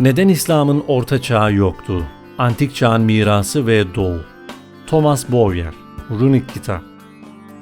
Neden İslam'ın orta çağı yoktu? Antik çağın mirası ve doğu. Thomas Bowyer, Runik Kitap.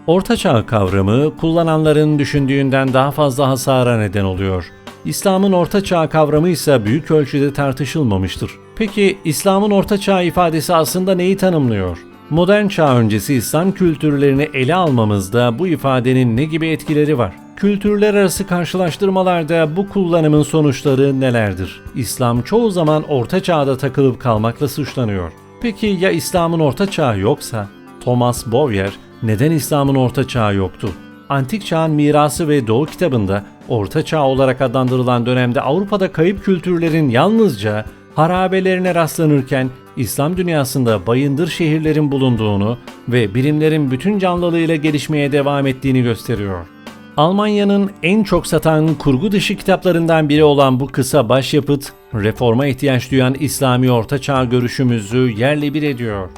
Orta çağ kavramı kullananların düşündüğünden daha fazla hasara neden oluyor. İslam'ın orta çağ kavramı ise büyük ölçüde tartışılmamıştır. Peki İslam'ın orta çağ ifadesi aslında neyi tanımlıyor? Modern çağ öncesi İslam kültürlerini ele almamızda bu ifadenin ne gibi etkileri var? Kültürler arası karşılaştırmalarda bu kullanımın sonuçları nelerdir? İslam çoğu zaman orta çağda takılıp kalmakla suçlanıyor. Peki ya İslam'ın orta çağı yoksa? Thomas Bowyer neden İslam'ın orta çağı yoktu? Antik çağın mirası ve doğu kitabında orta çağ olarak adlandırılan dönemde Avrupa'da kayıp kültürlerin yalnızca harabelerine rastlanırken İslam dünyasında bayındır şehirlerin bulunduğunu ve bilimlerin bütün canlılığıyla gelişmeye devam ettiğini gösteriyor. Almanya'nın en çok satan kurgu dışı kitaplarından biri olan bu kısa başyapıt, reforma ihtiyaç duyan İslami ortaçağ görüşümüzü yerle bir ediyor.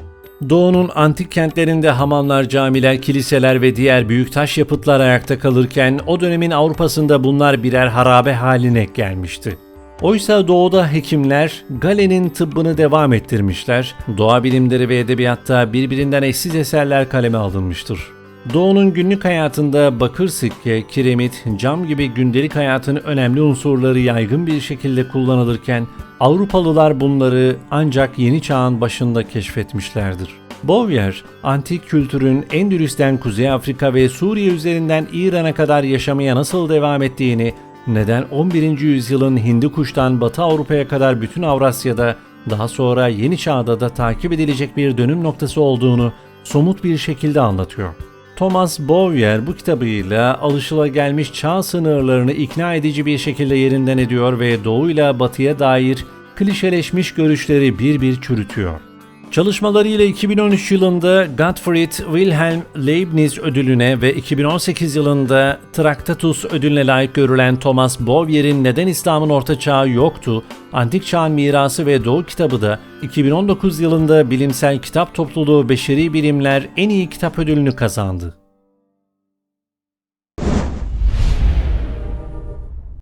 Doğu'nun antik kentlerinde hamamlar, camiler, kiliseler ve diğer büyük taş yapıtlar ayakta kalırken o dönemin Avrupa'sında bunlar birer harabe haline gelmişti. Oysa doğuda hekimler Galen'in tıbbını devam ettirmişler, doğa bilimleri ve edebiyatta birbirinden eşsiz eserler kaleme alınmıştır. Doğu'nun günlük hayatında bakır sikke, kiremit, cam gibi gündelik hayatın önemli unsurları yaygın bir şekilde kullanılırken Avrupalılar bunları ancak yeni çağın başında keşfetmişlerdir. Bowyer, antik kültürün Endülüs'ten Kuzey Afrika ve Suriye üzerinden İran'a kadar yaşamaya nasıl devam ettiğini, neden 11. yüzyılın Hindikuş'tan Batı Avrupa'ya kadar bütün Avrasya'da, daha sonra yeni çağda da takip edilecek bir dönüm noktası olduğunu somut bir şekilde anlatıyor. Thomas Bowyer bu kitabıyla alışılagelmiş çağ sınırlarını ikna edici bir şekilde yerinden ediyor ve doğuyla batıya dair klişeleşmiş görüşleri bir bir çürütüyor. Çalışmalarıyla 2013 yılında Gottfried Wilhelm Leibniz ödülüne ve 2018 yılında Tractatus ödülüne layık görülen Thomas Bowyer'in Neden İslam'ın Orta Çağı Yoktu, Antik Çağın Mirası ve Doğu kitabı da 2019 yılında Bilimsel Kitap Topluluğu Beşeri Bilimler en iyi kitap ödülünü kazandı.